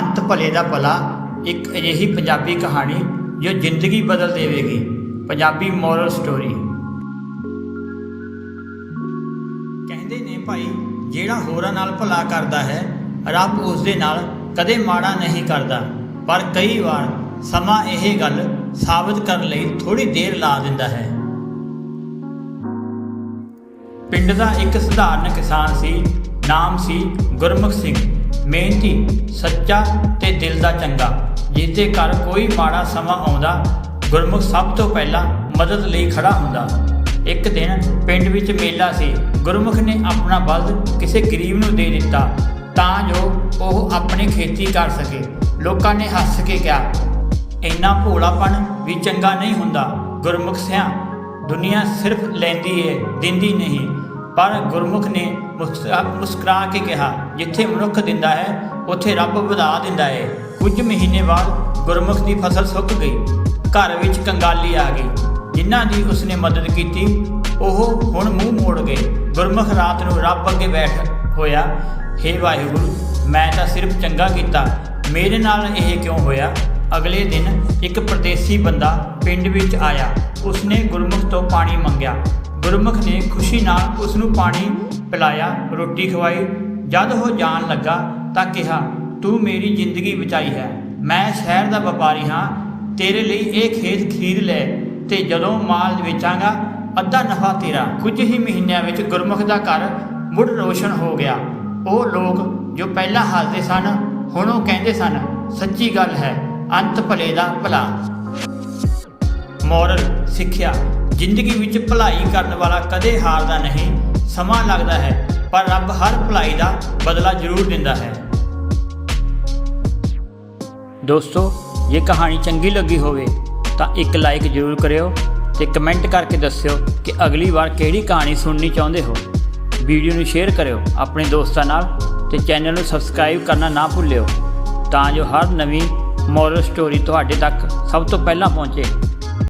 ਅੰਤ ਭਲੇ ਦਾ ਭਲਾ ਇੱਕ ਅਜਿਹੀ ਪੰਜਾਬੀ ਕਹਾਣੀ ਜੋ ਜ਼ਿੰਦਗੀ ਬਦਲ ਦੇਵੇਗੀ। ਪੰਜਾਬੀ ਮੋਰਲ ਸਟੋਰੀ ਕਹਿੰਦੇ ਨੇ ਭਾਈ, ਜਿਹੜਾ ਹੋਰਾਂ ਨਾਲ ਭਲਾ ਕਰਦਾ ਹੈ, ਰੱਬ ਉਸ ਦੇ ਨਾਲ ਕਦੇ ਮਾੜਾ ਨਹੀਂ ਕਰਦਾ। ਪਰ ਕਈ ਵਾਰ ਸਮਾਂ ਇਹ ਗੱਲ ਸਾਬਤ ਕਰਨ ਲਈ ਥੋੜੀ ਦੇਰ ਲਾ ਦਿੰਦਾ ਹੈ। ਪਿੰਡ ਦਾ ਇੱਕ ਸਧਾਰਨ ਕਿਸਾਨ ਸੀ, ਨਾਮ ਸੀ ਗੁਰਮੁਖ ਸਿੰਘ। ਮਿਹਨਤੀ, ਸੱਚਾ ਤੇ ਦਿਲ ਦਾ ਚੰਗਾ ਜਿਸ ਦੇ ਘਰ ਕੋਈ ਮਾੜਾ ਸਮਾਂ ਆਉਂਦਾ, ਗੁਰਮੁਖ ਸਭ ਤੋਂ ਪਹਿਲਾਂ ਮਦਦ ਲਈ ਖੜਾ ਹੁੰਦਾ। ਇੱਕ ਦਿਨ ਪਿੰਡ ਵਿੱਚ ਮੇਲਾ ਸੀ, ਗੁਰਮੁਖ ਨੇ ਆਪਣਾ ਬਲਦ ਕਿਸੇ ਗਰੀਬ ਨੂੰ ਦੇ ਦਿੱਤਾ, ਤਾਂ ਜੋ ਉਹ ਆਪਣੀ ਖੇਤੀ ਕਰ ਸਕੇ। ਲੋਕਾਂ ਨੇ ਹੱਸ ਕੇ ਕਿਹਾ, ਇੰਨਾ ਭੋਲਾਪਣ ਵੀ ਚੰਗਾ ਨਹੀਂ ਹੁੰਦਾ, ਗੁਰਮੁਖ ਸਿਆ। ਦੁਨੀਆ ਸਿਰਫ ਲੈਂਦੀ ਏ, ਦਿੰਦੀ ਨਹੀਂ। ਪਰ ਗੁਰਮੁਖ ਨੇ ਮੁਸਕਰਾ ਮੁਸਕਰਾ ਕੇ ਕਿਹਾ, ਜਿੱਥੇ ਮਨੁੱਖ ਦਿੰਦਾ ਹੈ, ਉੱਥੇ ਰੱਬ ਵਧਾ ਦਿੰਦਾ ਹੈ ਕੁਝ ਮਹੀਨੇ ਬਾਅਦ ਗੁਰਮੁਖ ਦੀ ਫਸਲ ਸੁੱਕ ਗਈ। ਘਰ ਵਿੱਚ ਕੰਗਾਲੀ ਆ ਗਈ। ਜਿਨ੍ਹਾਂ ਦੀ ਉਸਨੇ ਮਦਦ ਕੀਤੀ, ਉਹ ਹੁਣ ਮੂੰਹ ਮੋੜ ਗਏ। ਗੁਰਮੁਖ ਰਾਤ ਨੂੰ ਰੱਬ ਅੱਗੇ ਬੈਠ ਹੋਇਆ, ਹੇ ਵਾਹਿਗੁਰੂ, ਮੈਂ ਤਾਂ ਸਿਰਫ ਚੰਗਾ ਕੀਤਾ। ਮੇਰੇ ਨਾਲ ਇਹ ਕਿਉਂ ਹੋਇਆ? ਅਗਲੇ ਦਿਨ ਇੱਕ ਪਰਦੇਸੀ ਬੰਦਾ ਪਿੰਡ ਵਿੱਚ ਆਇਆ। ਉਸਨੇ ਗੁਰਮੁਖ ਤੋਂ ਪਾਣੀ ਮੰਗਿਆ। ਗੁਰਮੁਖ ਨੇ ਖੁਸ਼ੀ ਨਾਲ ਉਸ ਨੂੰ ਪਾਣੀ ਪਿਲਾਇਆ, ਰੋਟੀ ਖਵਾਈ। ਜਦ ਉਹ ਜਾਣ ਲੱਗਾ ਤਾਂ ਕਿਹਾ, ਤੂੰ ਮੇਰੀ ਜ਼ਿੰਦਗੀ ਬਚਾਈ ਹੈ। ਮੈਂ ਸ਼ਹਿਰ ਦਾ ਵਪਾਰੀ ਹਾਂ। ਤੇਰੇ ਲਈ ਇਹ ਖੇਤ ਖਰੀਦ ਲੈ ਤੇ ਜਦੋਂ ਮਾਲ ਵੇਚਾਂਗਾ, ਅੱਧਾ ਨਫਾ ਤੇਰਾ। ਕੁਝ ਹੀ ਮਹੀਨਿਆਂ ਵਿੱਚ ਗੁਰਮੁਖ ਦਾ ਘਰ ਮੁੜ ਰੋਸ਼ਨ ਹੋ ਗਿਆ। ਉਹ ਲੋਕ ਜੋ ਪਹਿਲਾਂ ਹੱਸਦੇ ਸਨ, ਹੁਣ ਉਹ ਕਹਿੰਦੇ ਸਨ, ਸੱਚੀ ਗੱਲ ਹੈ, ਅੰਤ ਭਲੇ ਦਾ ਭਲਾ। ਮੋਰਲ ਸਿੱਖਿਆ ਜ਼ਿੰਦਗੀ ਵਿੱਚ ਭਲਾਈ ਕਰਨ ਵਾਲਾ ਕਦੇ ਹਾਰਦਾ ਨਹੀਂ, ਸਮਾਂ ਲੱਗਦਾ ਹੈ, ਪਰ ਰੱਬ ਹਰ ਭਲਾਈ ਦਾ ਬਦਲਾ ਜ਼ਰੂਰ ਦਿੰਦਾ ਹੈ। ਦੋਸਤੋ, ਜੇ ਕਹਾਣੀ ਚੰਗੀ ਲੱਗੀ ਹੋਵੇ, ਤਾਂ ਇੱਕ ਲਾਈਕ ਜ਼ਰੂਰ ਕਰਿਓ ਤੇ ਕਮੈਂਟ ਕਰਕੇ ਦੱਸਿਓ ਕਿ ਅਗਲੀ ਵਾਰ ਕਿਹੜੀ ਕਹਾਣੀ ਸੁਣਨੀ ਚਾਹੁੰਦੇ ਹੋ। ਵੀਡੀਓ ਨੂੰ ਸ਼ੇਅਰ ਕਰਿਓ ਆਪਣੇ ਦੋਸਤਾਂ ਨਾਲ ਤੇ ਚੈਨਲ ਨੂੰ ਸਬਸਕ੍ਰਾਈਬ ਕਰਨਾ ਨਾ ਭੁੱਲਿਓ, ਤਾਂ ਜੋ ਹਰ ਨਵੀਂ ਮੋਰਲ ਸਟੋਰੀ ਤੁਹਾਡੇ ਤੱਕ ਸਭ ਤੋਂ ਪਹਿਲਾਂ ਪਹੁੰਚੇ।